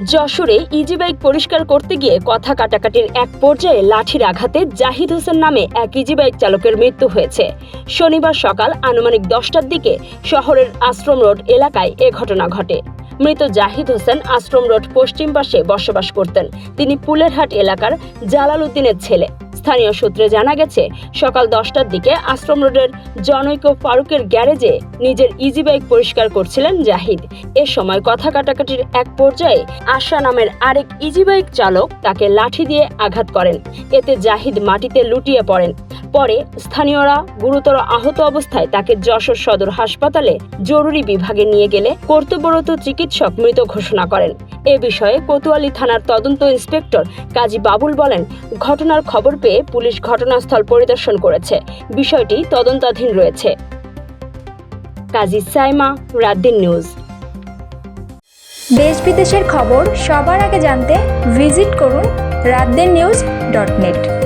যশোরে easy bike পরিষ্কার করতে গিয়ে কথা কাটাকাটির এক পর্যায়ে লাঠির আঘাতে জাহিদ হোসেন নামে এক ইজি বাইক চালকের মৃত্যু হয়েছে। শনিবার সকাল আনুমানিক দশটার দিকে শহরের আশ্রম রোড এলাকায় এ ঘটনা ঘটে। মৃত জাহিদ হোসেন আশ্রম রোড পশ্চিম পাশে বসবাস করতেন। তিনি পুলেরহাট এলাকার জালাল উদ্দিনের ছেলে। স্থানীয় সূত্রে জানা গেছে, সকাল দশটার দিকে আশ্রম রোডের জনৈক ফারুকের গ্যারেজে নিজের ইজি বাইক পরিষ্কার করছিলেন জাহিদ। এ সময় কথা কাটাকাটির এক পর্যায়ে আশা নামের আরেক ইজি বাইক চালক তাকে লাঠি দিয়ে আঘাত করেন। এতে জাহিদ মাটিতে লুটিয়ে পড়েন। পরে স্থানীয়রা গুরুতর আহত অবস্থায় তাকে যশোর সদর হাসপাতালে জরুরি বিভাগে নিয়ে গেলে কর্তব্যরত চিকিৎসক মৃত ঘোষণা করেন। এ বিষয়ে কোতোয়ালি থানার তদন্ত ইন্সপেক্টর কাজী বাবুল বলেন, ঘটনার খবর পেয়ে পুলিশ ঘটনাস্থল পরিদর্শন করেছে। বিষয়টি তদন্তাধীন রয়েছে। কাজী সাইমা, রাদ্দিন নিউজ। দেশ বিদেশের খবর সবার আগে জানতে ভিজিট করুন রাতদের নিউজ ডট নেট।